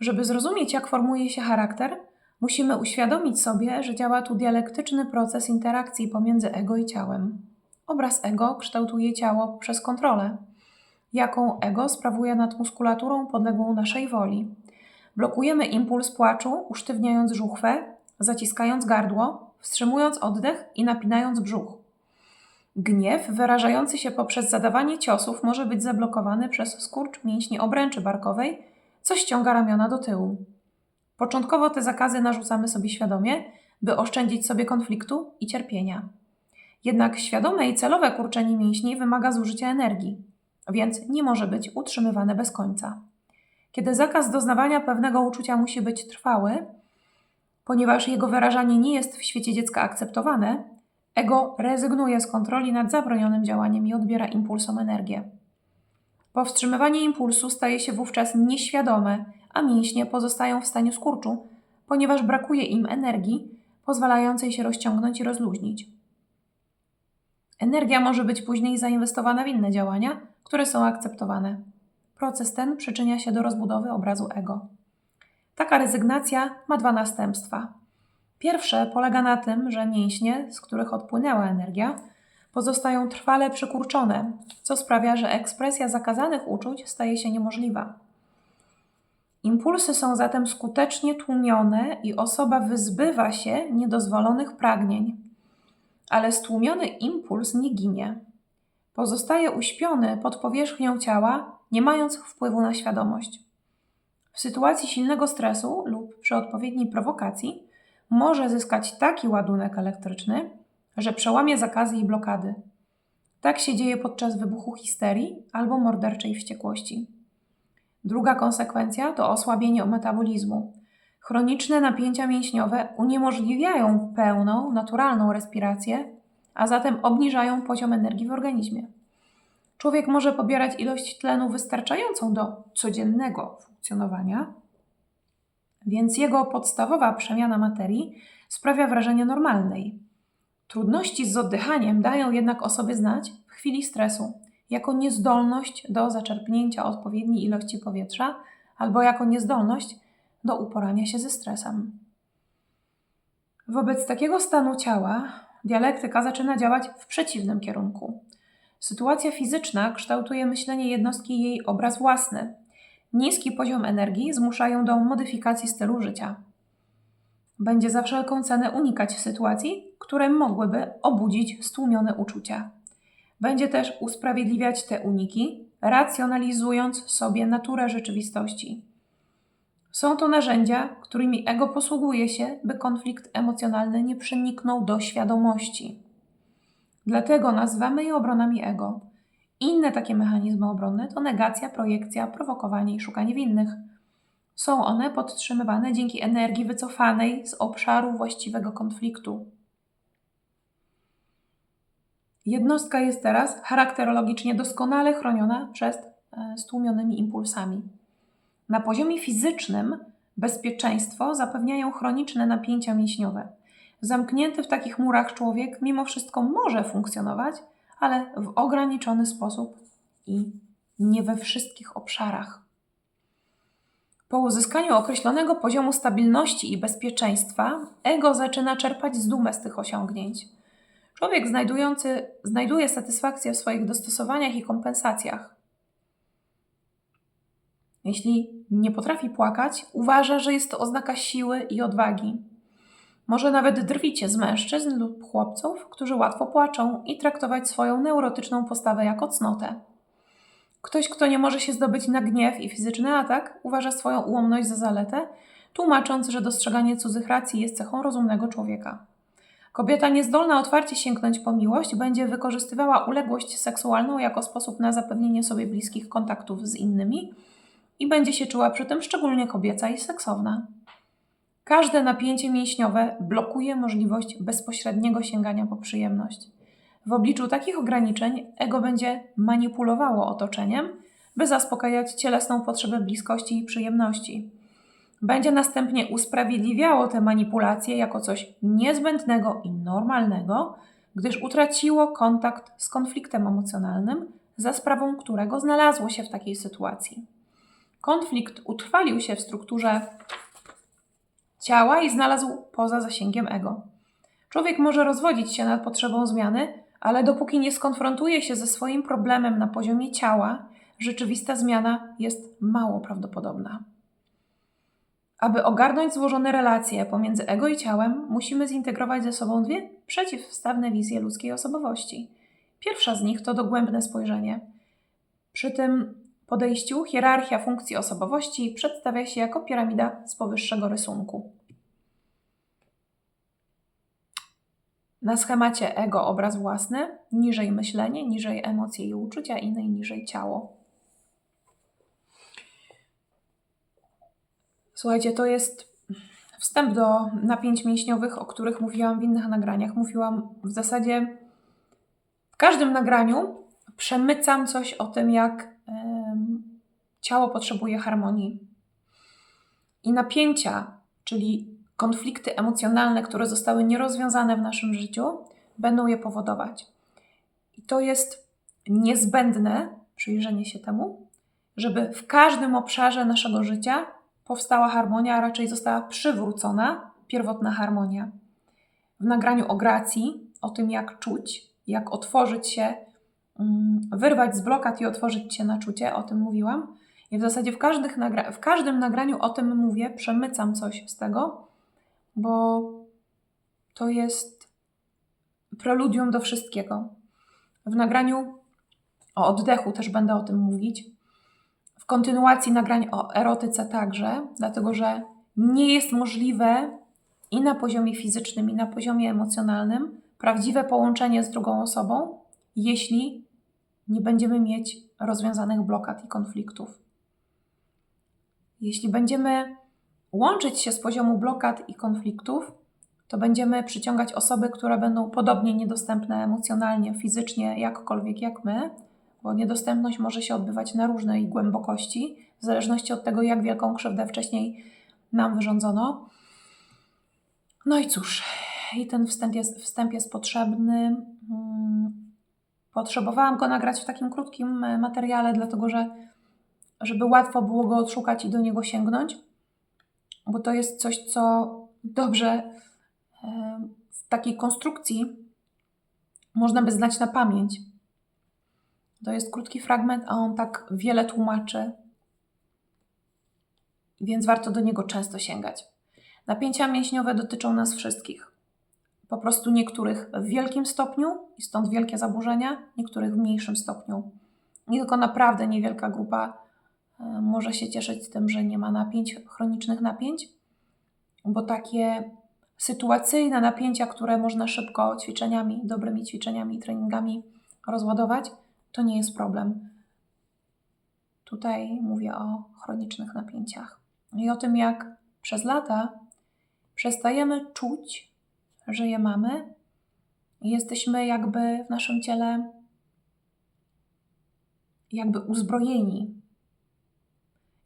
Żeby zrozumieć, jak formuje się charakter, musimy uświadomić sobie, że działa tu dialektyczny proces interakcji pomiędzy ego i ciałem. Obraz ego kształtuje ciało przez kontrolę, jaką ego sprawuje nad muskulaturą podległą naszej woli. Blokujemy impuls płaczu, usztywniając żuchwę, zaciskając gardło, wstrzymując oddech i napinając brzuch. Gniew, wyrażający się poprzez zadawanie ciosów, może być zablokowany przez skurcz mięśni obręczy barkowej, co ściąga ramiona do tyłu. Początkowo te zakazy narzucamy sobie świadomie, by oszczędzić sobie konfliktu i cierpienia. Jednak świadome i celowe kurczenie mięśni wymaga zużycia energii, więc nie może być utrzymywane bez końca. Kiedy zakaz doznawania pewnego uczucia musi być trwały, ponieważ jego wyrażanie nie jest w świecie dziecka akceptowane, ego rezygnuje z kontroli nad zabronionym działaniem i odbiera impulsom energię. Powstrzymywanie impulsu staje się wówczas nieświadome, a mięśnie pozostają w stanie skurczu, ponieważ brakuje im energii pozwalającej się rozciągnąć i rozluźnić. Energia może być później zainwestowana w inne działania, które są akceptowane. Proces ten przyczynia się do rozbudowy obrazu ego. Taka rezygnacja ma dwa następstwa. Pierwsze polega na tym, że mięśnie, z których odpłynęła energia, pozostają trwale przykurczone, co sprawia, że ekspresja zakazanych uczuć staje się niemożliwa. Impulsy są zatem skutecznie tłumione i osoba wyzbywa się niedozwolonych pragnień. Ale stłumiony impuls nie ginie. Pozostaje uśpiony pod powierzchnią ciała, nie mając wpływu na świadomość. W sytuacji silnego stresu lub przy odpowiedniej prowokacji może zyskać taki ładunek elektryczny, że przełamie zakazy i blokady. Tak się dzieje podczas wybuchu histerii albo morderczej wściekłości. Druga konsekwencja to osłabienie metabolizmu. Chroniczne napięcia mięśniowe uniemożliwiają pełną, naturalną respirację, a zatem obniżają poziom energii w organizmie. Człowiek może pobierać ilość tlenu wystarczającą do codziennego funkcjonowania, więc jego podstawowa przemiana materii sprawia wrażenie normalnej. Trudności z oddychaniem dają jednak o sobie znać w chwili stresu, jako niezdolność do zaczerpnięcia odpowiedniej ilości powietrza albo jako niezdolność do uporania się ze stresem. Wobec takiego stanu ciała dialektyka zaczyna działać w przeciwnym kierunku. Sytuacja fizyczna kształtuje myślenie jednostki jej obraz własny. Niski poziom energii zmusza ją do modyfikacji stylu życia. Będzie za wszelką cenę unikać sytuacji, które mogłyby obudzić stłumione uczucia. Będzie też usprawiedliwiać te uniki, racjonalizując sobie naturę rzeczywistości. Są to narzędzia, którymi ego posługuje się, by konflikt emocjonalny nie przeniknął do świadomości. Dlatego nazywamy je obronami ego. Inne takie mechanizmy obronne to negacja, projekcja, prowokowanie i szukanie winnych. Są one podtrzymywane dzięki energii wycofanej z obszaru właściwego konfliktu. Jednostka jest teraz charakterologicznie doskonale chroniona przed e, stłumionymi impulsami. Na poziomie fizycznym bezpieczeństwo zapewniają chroniczne napięcia mięśniowe. Zamknięty w takich murach człowiek mimo wszystko może funkcjonować, ale w ograniczony sposób i nie we wszystkich obszarach. Po uzyskaniu określonego poziomu stabilności i bezpieczeństwa, ego zaczyna czerpać z dumę z tych osiągnięć. Człowiek znajdujący, znajduje satysfakcję w swoich dostosowaniach i kompensacjach. Jeśli nie potrafi płakać, uważa, że jest to oznaka siły i odwagi. Może nawet drwicie z mężczyzn lub chłopców, którzy łatwo płaczą i traktować swoją neurotyczną postawę jako cnotę. Ktoś, kto nie może się zdobyć na gniew i fizyczny atak, uważa swoją ułomność za zaletę, tłumacząc, że dostrzeganie cudzych racji jest cechą rozumnego człowieka. Kobieta niezdolna otwarcie sięgnąć po miłość będzie wykorzystywała uległość seksualną jako sposób na zapewnienie sobie bliskich kontaktów z innymi i będzie się czuła przy tym szczególnie kobieca i seksowna. Każde napięcie mięśniowe blokuje możliwość bezpośredniego sięgania po przyjemność. W obliczu takich ograniczeń ego będzie manipulowało otoczeniem, by zaspokajać cielesną potrzebę bliskości i przyjemności. Będzie następnie usprawiedliwiało te manipulacje jako coś niezbędnego i normalnego, gdyż utraciło kontakt z konfliktem emocjonalnym, za sprawą którego znalazło się w takiej sytuacji. konflikt utrwalił się w strukturze ciała i znalazł poza zasięgiem ego. Człowiek może rozwodzić się nad potrzebą zmiany, ale dopóki nie skonfrontuje się ze swoim problemem na poziomie ciała, rzeczywista zmiana jest mało prawdopodobna. Aby ogarnąć złożone relacje pomiędzy ego i ciałem, musimy zintegrować ze sobą dwie przeciwstawne wizje ludzkiej osobowości. Pierwsza z nich to dogłębne spojrzenie. Przy tym podejściu hierarchia funkcji osobowości przedstawia się jako piramida z powyższego rysunku. Na schemacie ego obraz własny, niżej myślenie, niżej emocje i uczucia i najniżej ciało. Słuchajcie, to jest wstęp do napięć mięśniowych, o których mówiłam w innych nagraniach. Mówiłam w zasadzie w każdym nagraniu przemycam coś o tym, jak ciało potrzebuje harmonii. I napięcia, czyli konflikty emocjonalne, które zostały nierozwiązane w naszym życiu, będą je powodować. I to jest niezbędne, przyjrzenie się temu, żeby w każdym obszarze naszego życia powstała harmonia, a raczej została przywrócona pierwotna harmonia. W nagraniu o gracji, o tym jak czuć, jak otworzyć się, mm, wyrwać z blokad i otworzyć się na czucie, o tym mówiłam. I w zasadzie w, nagra w każdym nagraniu o tym mówię, przemycam coś z tego, bo to jest preludium do wszystkiego. W nagraniu o oddechu też będę o tym mówić. W kontynuacji nagrań o erotyce także, dlatego że nie jest możliwe i na poziomie fizycznym, i na poziomie emocjonalnym prawdziwe połączenie z drugą osobą, jeśli nie będziemy mieć rozwiązanych blokad i konfliktów. Jeśli będziemy łączyć się z poziomu blokad i konfliktów, to będziemy przyciągać osoby, które będą podobnie niedostępne emocjonalnie, fizycznie, jakkolwiek jak my, bo niedostępność może się odbywać na różnej głębokości, w zależności od tego, jak wielką krzywdę wcześniej nam wyrządzono. No i cóż, i ten wstęp jest, wstęp jest potrzebny. Hmm, potrzebowałam go nagrać w takim krótkim materiale, dlatego że żeby łatwo było go odszukać i do niego sięgnąć bo to jest coś, co dobrze w takiej konstrukcji można by znać na pamięć. To jest krótki fragment, a on tak wiele tłumaczy, więc warto do niego często sięgać. Napięcia mięśniowe dotyczą nas wszystkich. Po prostu niektórych w wielkim stopniu i stąd wielkie zaburzenia, niektórych w mniejszym stopniu. Nie tylko naprawdę niewielka grupa E, może się cieszyć tym, że nie ma napięć, chronicznych napięć, bo takie sytuacyjne napięcia, które można szybko ćwiczeniami, dobrymi ćwiczeniami i treningami rozładować, to nie jest problem. Tutaj mówię o chronicznych napięciach i o tym, jak przez lata przestajemy czuć, że je mamy i jesteśmy jakby w naszym ciele jakby uzbrojeni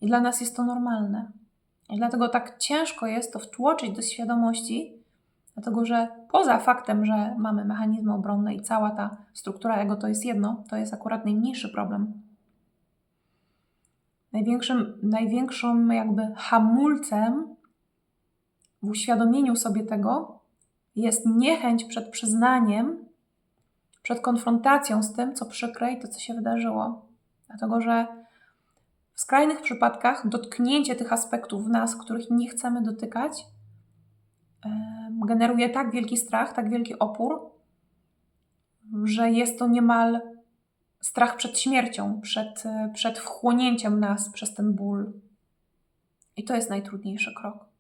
i dla nas jest to normalne. I dlatego tak ciężko jest to wtłoczyć do świadomości, dlatego że poza faktem, że mamy mechanizmy obronne i cała ta struktura ego to jest jedno, to jest akurat najmniejszy problem. Największym, największym jakby hamulcem w uświadomieniu sobie tego jest niechęć przed przyznaniem, przed konfrontacją z tym, co przykre i to, co się wydarzyło. Dlatego, że w skrajnych przypadkach dotknięcie tych aspektów w nas, których nie chcemy dotykać, generuje tak wielki strach, tak wielki opór, że jest to niemal strach przed śmiercią, przed, przed wchłonięciem nas przez ten ból. I to jest najtrudniejszy krok.